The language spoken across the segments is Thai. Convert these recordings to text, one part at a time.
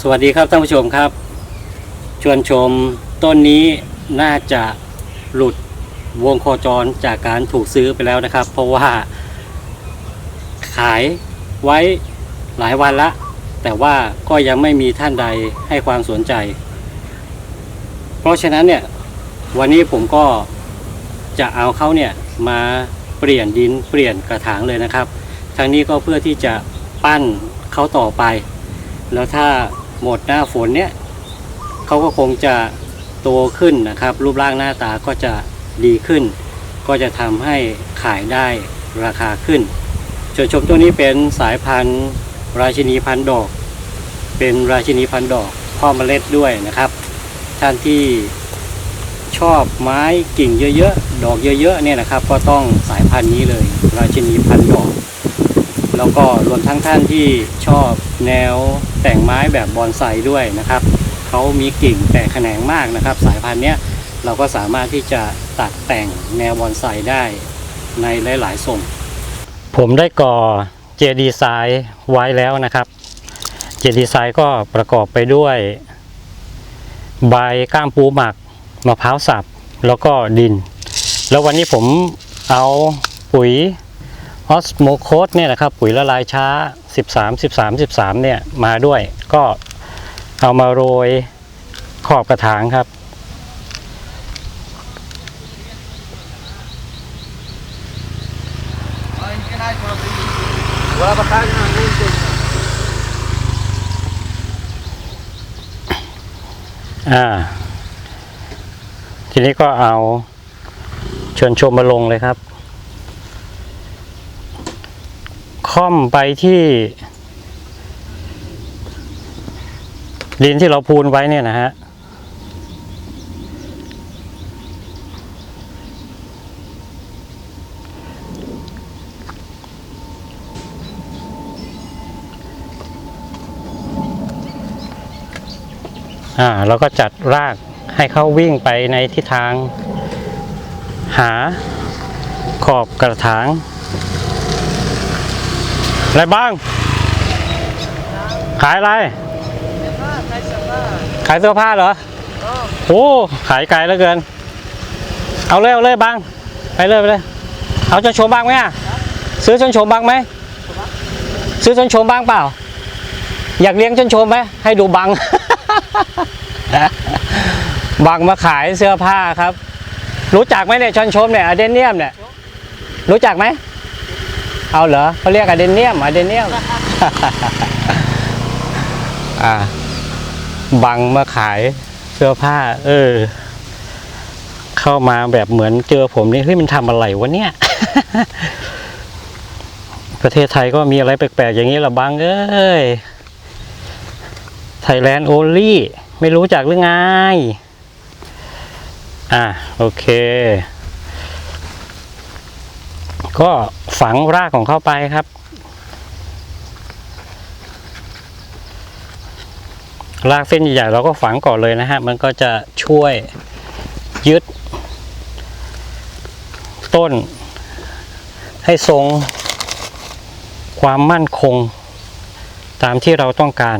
สวัสดีครับท่านผู้ชมครับ ชวนชมต้นนี้น่าจะหลุดวงโคจรจากการถูกซื้อไปแล้วนะครับ เพราะว่าขายไว้หลายวันละ แต่ว่าก็ยังไม่มีท่านใดให้ความสนใจ เพราะฉะนั้นเนี่ยวันนี้ผมก็จะเอาเขาเนี่ยมาเปลี่ยนดินเปลี่ยนกระถางเลยนะครับทางนี้ก็เพื่อที่จะปั้นเขาต่อไป แล้วถ้า หมดหน้าฝนเนี่ยเขาก็คงจะโตขึ้นนะครับ รูปร่างหน้าตาก็จะดีขึ้น ก็จะทำให้ขายได้ราคาขึ้นชนชมตัวนี้เป็นสายพันธุ์ ราชินีพันธุ์ดอก เป็นราชินีพันธุ์ดอกพ่อเมล็ดด้วยนะครับ ท่านที่ชอบไม้กิ่งเยอะๆ ดอกเยอะๆเนี่ยนะครับ ก็ต้องสายพันธุ์นี้เลย ราชินีพันธุ์ดอก แล้วก็รวมทั้งท่านที่ชอบแนวแต่งไม้แบบบอนไซด้วยนะครับเขามีกิ่งแตกแขนงมากนะครับ สายพันธุ์เนี้ยเราก็สามารถที่จะตัดแต่งแนวบอนไซได้ในหลาย ๆ ทรง ผมได้ก่อเจดีไซน์ไว้แล้วนะครับเจดีไซน์ก็ประกอบไปด้วย ใบก้ามปูหมักมะพร้าวสับแล้วก็ดิน แล้ววันนี้ผมเอาปุ๋ย ออสโมโคสเนี่ยนะครับปุ๋ยละลายช้า 13 13 13เนี่ยมาด้วยก็เอามาโรยขอบกระถางครับ อ่า ทีนี้ก็เอาชิญชมมาลงเลยครับ ค่อมไปที่ ดินที่เราพูนไว้เนี่ยนะฮะอ่าแล้วก็จัดรากให้เขาวิ่งไปในทิศทาง หาขอบกระถาง อะไรบ้าง ขายอะไร ขายเสื้อผ้าเหรอโอ้ขายไกลแล้วเกิน เอาเลยเอาเลยบ้าง ไปเลยไปเลย เอาชนชมบ้างไหมอะ ซื้อชนชมบ้างไหม ซื้อชนชมบ้างเปล่า อยากเลี้ยงชนชมไหม ให้ดูบัง บังมาขายเสื้อผ้าครับ รู้จักไหมเนี่ยชนชมเนี่ยอเดนเนียมเนี่ย รู้จักไหม เอาเหรอเขาเรียกอะเดนเนียมอะเดนเนียม อ่า บังมาขายเสื้อผ้า เออ เข้ามาแบบเหมือนเจอผมนี่เฮ้ยมันทำอะไรวะเนี่ย ประเทศไทยก็มีอะไรแปลกๆอย่างนี้ละบังเอ้ยไทยแลนด์โอลี่ไม่รู้จักหรือไง อะ โอเค ก็ฝังรากของเข้าไปครับ รากเส้นใหญ่ๆเราก็ฝังก่อนเลยนะฮะ มันก็จะช่วยยึด ต้น ให้ทรง ความมั่นคง ตามที่เราต้องการ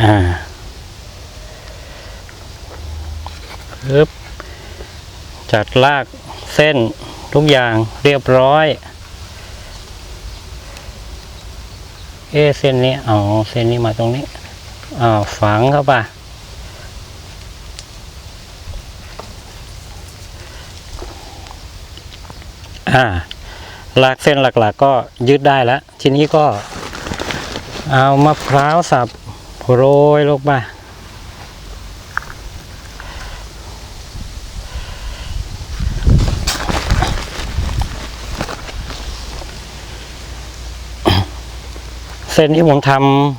อ่าปึ๊บจัดลากเส้น ทุกอย่างเรียบร้อย เอเส้นนี้อ๋อเส้นนี้มาตรงนี้อ่าฝังเข้าไปอ่าลากเส้นหลักๆก็ยืดได้แล้ว ทีนี้ก็เอามะพร้าวสับโรยลงไป เส้นที่ผมท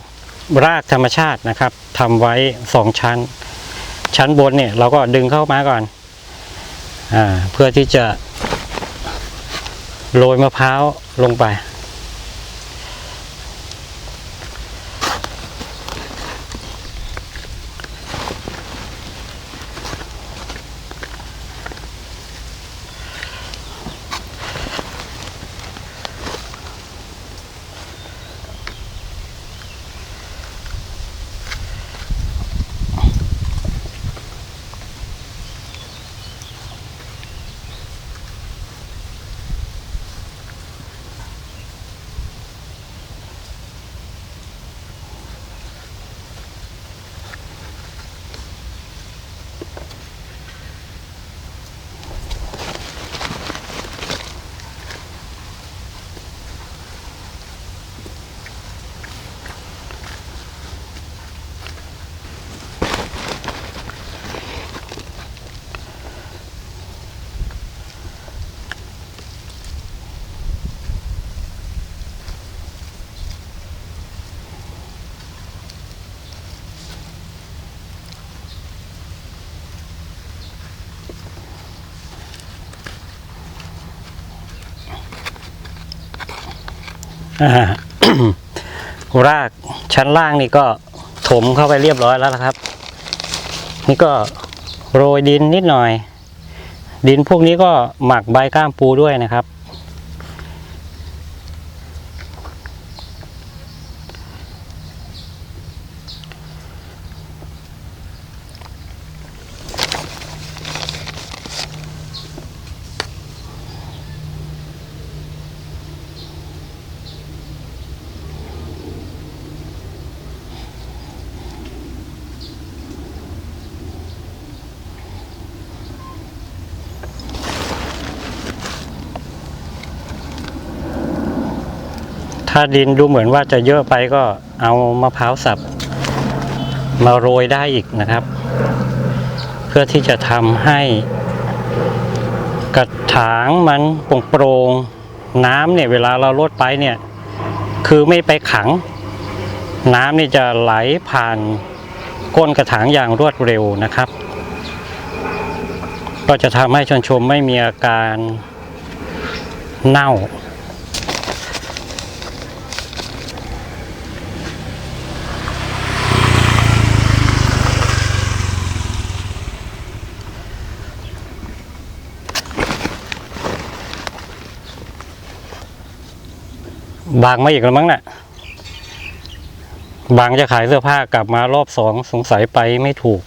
ำรากธรรมชาตินะครับทำไว้สองชั้น ชั้นบนเนี่ยเราก็ดึงเข้ามาก่อนอเพื่อที่จะโรยมะพร้าวลงไป รากชั้นล่างนี่ก็ถมเข้าไปเรียบร้อยแล้วนะครับ นี่ก็โรยดินนิดหน่อย ดินพวกนี้ก็หมักใบก้ามปูด้วยนะครับ ถ้าดินดูเหมือนว่าจะเยอะไปก็เอามะพร้าวสับมาโรยได้อีกนะครับ เพื่อที่จะทำให้กระถางมันโปร่งๆน้ำเนี่ยเวลาเราลดไปเนี่ย คือไม่ไปขัง น้ำนี่จะไหลผ่านก้นกระถางอย่างรวดเร็วนะครับ ก็จะทำให้ชนชมไม่มีอาการเน่า บางมาอีกแล้วมั้งน่ะ บางจะขายเสื้อผ้ากลับมารอบสองสงสัยไปไม่ถูก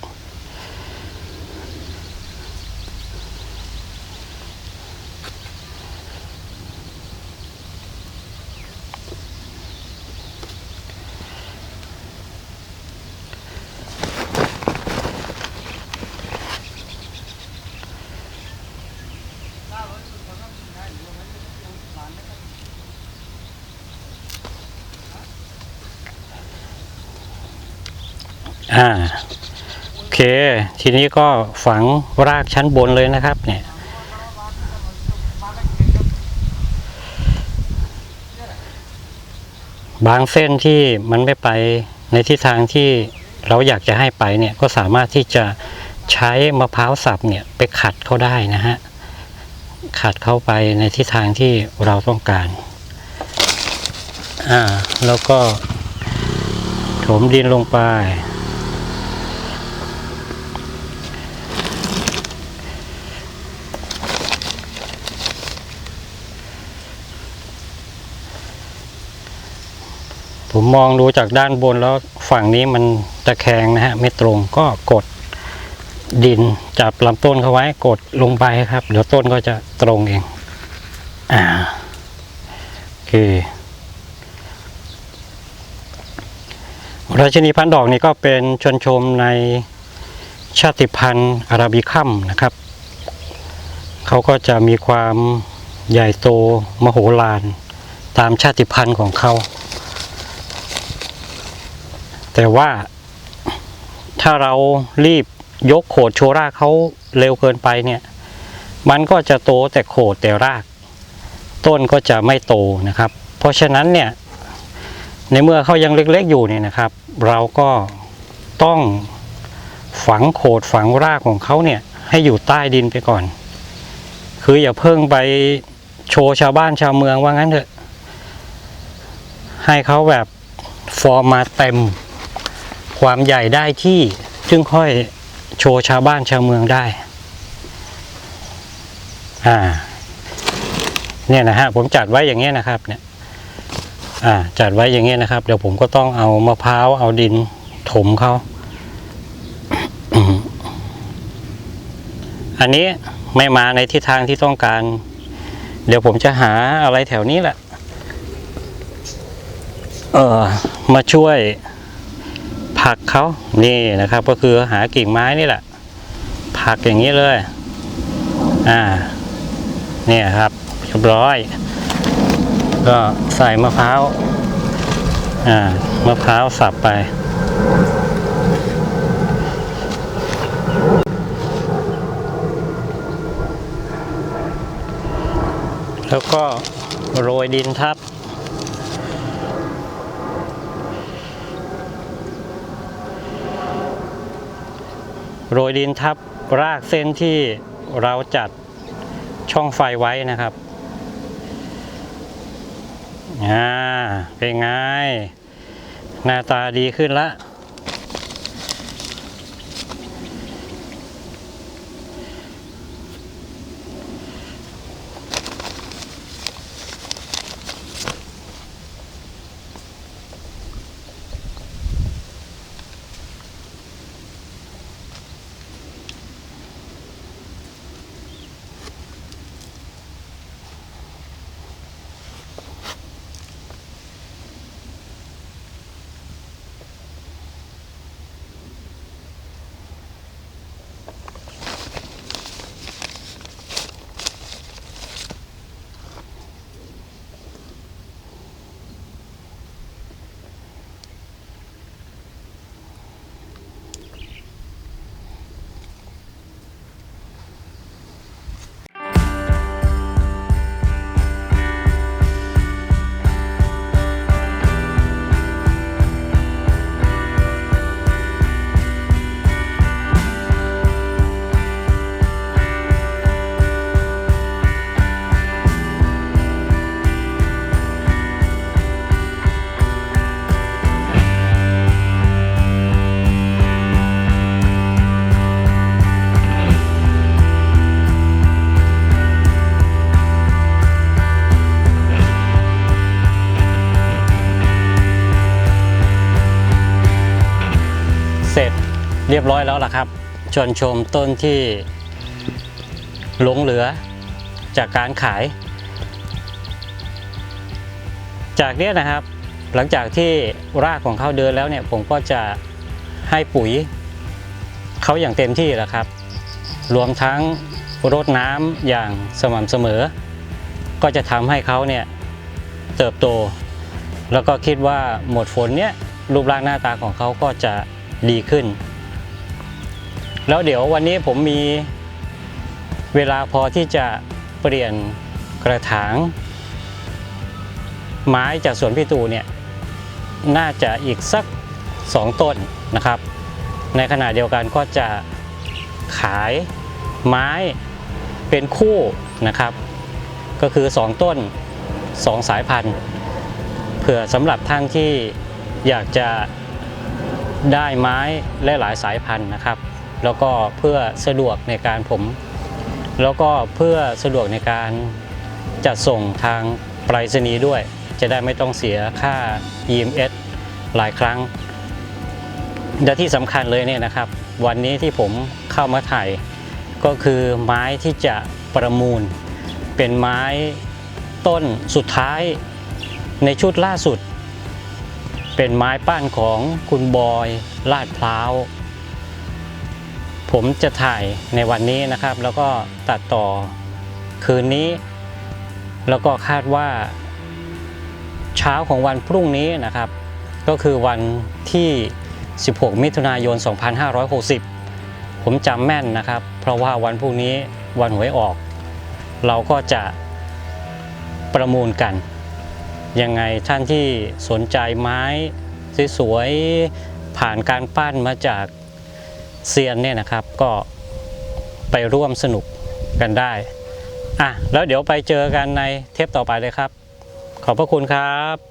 อ่าโอเค ทีนี้ก็ฝังรากชั้นบนเลยนะครับเนี่ยบางเส้นที่มันไม่ไปในทิศทางที่เราอยากจะให้ไปเนี่ยก็สามารถที่จะใช้มะพร้าวสับเนี่ยไปขัดเขาได้นะฮะขัดเข้าไปในทิศทางที่เราต้องการอ่าแล้วก็ถมดินลงไป ผมมองดูจากด้านบนแล้วฝั่งนี้มันตะแคงนะฮะไม่ตรงก็กดดินจับลำต้นเขาไว้กดลงไปครับ เดี๋ยวต้นก็จะตรงเอง อ่าโอเคราชินีพันธุ์ดอกนี่ก็เป็นชนชมในชาติพันธุ์อาราบิคัมนะครับ เขาก็จะมีความใหญ่โตมโหฬารตามชาติพันธุ์ของเขา แต่ว่าถ้าเรารีบยกโขดโชรากเขาเร็วเกินไปเนี่ย มันก็จะโตแต่โขดแต่ราก ต้นก็จะไม่โตนะครับ เพราะฉะนั้นเนี่ยในเมื่อเขายังเล็กๆอยู่เนี่ยนะครับ เราก็ต้องฝังโขดฝังรากของเขาเนี่ยให้อยู่ใต้ดินไปก่อน คืออย่าเพิ่งไปโชว์ชาวบ้านชาวเมืองว่างั้นเถอะ ให้เขาแบบฟอร์มมาเต็ม ความใหญ่ได้ที่จึงค่อยโชว์ชาวบ้านชาวเมืองได้ อ่า เนี่ยนะฮะผมจัดไว้อย่างเงี้ยนะครับ เนี่ย อ่า จัดไว้อย่างเงี้ยนะครับ เดี๋ยวผมก็ต้องเอามะพร้าวเอาดินถมเขาอันนี้ไม่มาในทิศทางที่ต้องการ เดี๋ยวผมจะหาอะไรแถวนี้แหละ เออมาช่วย ผักเขานี่นะครับ ก็คือหากิ่งไม้นี่แหละ ผักอย่างนี้เลย อ่า เนี่ยครับเรียบร้อย ก็ใส่มะพร้าว อ่ามะพร้าวสับไปแล้วก็โรยดินทับ โรยดินทับรากเส้นที่เราจัดช่องไฟไว้นะครับอ่าเป็นไง หน้าตาดีขึ้นละ เรียบร้อยแล้วล่ะครับชวนชมต้นที่หลงเหลือจากการขาย จากเนี้ยนะครับ หลังจากที่รากของเขาเดินแล้วเนี่ย ผมก็จะให้ปุ๋ยเขาอย่างเต็มที่แหละครับ รวมทั้งรดน้ำอย่างสม่ำเสมอ ก็จะทำให้เขาเนี่ยเติบโต แล้วก็คิดว่าหมดฝนเนี่ยรูปร่างหน้าตาของเขาก็จะดีขึ้น แล้วเดี๋ยววันนี้ผมมีเวลาพอที่จะเปลี่ยนกระถาง ไม้จากสวนพี่ตูเนี่ยน่าจะอีกสัก 2 ต้นนะครับ ในขณะเดียวกันก็จะขายไม้เป็นคู่นะครับ ก็คือ 2 ต้น 2 สายพันธุ์เผื่อสำหรับท่านที่อยากจะได้ไม้หลายๆสายพันธุ์นะครับ แล้วก็เพื่อสะดวกในการผม แล้วก็เพื่อสะดวกในการจัดส่งทางไปรษณีย์ด้วย จะได้ไม่ต้องเสียค่า EMS หลายครั้งและที่สำคัญเลยเนี่ยนะครับ วันนี้ที่ผมเข้ามาถ่ายก็คือไม้ที่จะประมูล เป็นไม้ต้นสุดท้ายในชุดล่าสุด เป็นไม้ปั้นของคุณบอยลาดพร้าว ผมจะถ่ายในวันนี้นะครับ แล้วก็ตัดต่อคืนนี้ แล้วก็คาดว่าเช้าของวันพรุ่งนี้นะครับ ก็คือวันที่ 16 มิถุนายน 2560 ผมจำแม่นนะครับ เพราะว่าวันพรุ่งนี้วันหวยออก เราก็จะประมูลกัน ยังไงท่านที่สนใจไม้สวยๆผ่านการปั้นมาจาก เซียนเนี่ยนะครับก็ไปร่วมสนุกกันได้อะแล้วเดี๋ยวไปเจอกันในเทปต่อไปเลยครับ ขอบพระคุณครับ